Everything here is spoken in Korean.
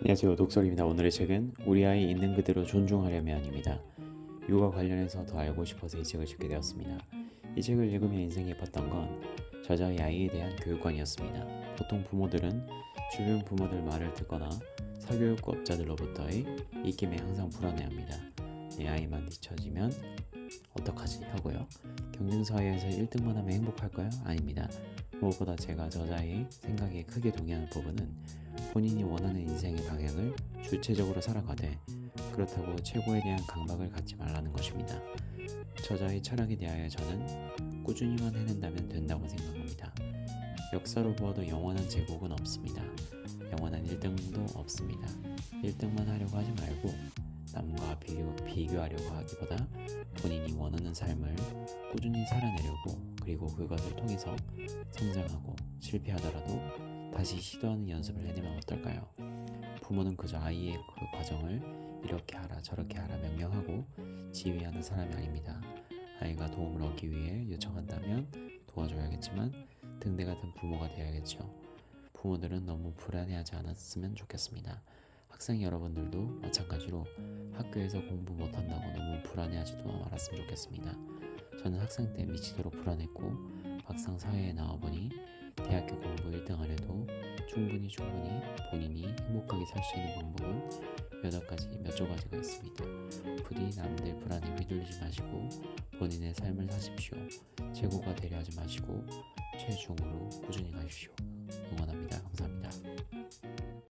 안녕하세요. 독설입니다. 오늘의 책은 우리 아이 있는 그대로 존중하려면입니다. 육아 관련해서 더 알고 싶어서 이 책을 읽게 되었습니다. 이 책을 읽으며 인생이 예뻤던 건 저자의 아이에 대한 교육관이었습니다. 보통 부모들은 주변 부모들 말을 듣거나 사교육과 업자들로부터의 입김에 항상 불안해합니다 내 아이만 뒤처지면 어떡하지 하고요 경쟁사회에서 1등만 하면 행복할까요? 아닙니다 무엇보다 제가 저자의 생각에 크게 동의하는 부분은 본인이 원하는 인생의 방향을 주체적으로 살아가되 그렇다고 최고에 대한 강박을 갖지 말라는 것입니다. 저자의 철학에 대하여 저는 꾸준히만 해낸다면 된다고 생각합니다. 역사로 보아도 영원한 제국은 없습니다. 영원한 1등도 없습니다. 1등만 하려고 하지 말고 남과 비교, 비교하려고 하기보다 본인이 원하는 삶을 꾸준히 살아내려고 그리고 그것을 통해서 성장하고 실패하더라도 다시 시도하는 연습을 해내면 어떨까요? 부모는 그저 아이의 그 과정을 이렇게 하라 저렇게 하라 명령하고 지휘하는 사람이 아닙니다. 아이가 도움을 얻기 위해 요청한다면 도와줘야겠지만 등대 같은 부모가 되어야겠죠. 부모들은 너무 불안해하지 않았으면 좋겠습니다. 학생 여러분들도 마찬가지로 학교에서 공부 못한다고 너무 불안해하지도 말았으면 좋겠습니다. 저는 학생 때 미치도록 불안했고 막상 사회에 나와보니 대학교 공부 1등 안 해도 충분히 충분히 본인이 행복하게 살 수 있는 방법은 여덟 가지 몇 조 가지가 있습니다. 부디 남들 불안에 휘둘리지 마시고 본인의 삶을 사십시오. 최고가 되려 하지 마시고 최중으로 꾸준히 가십시오.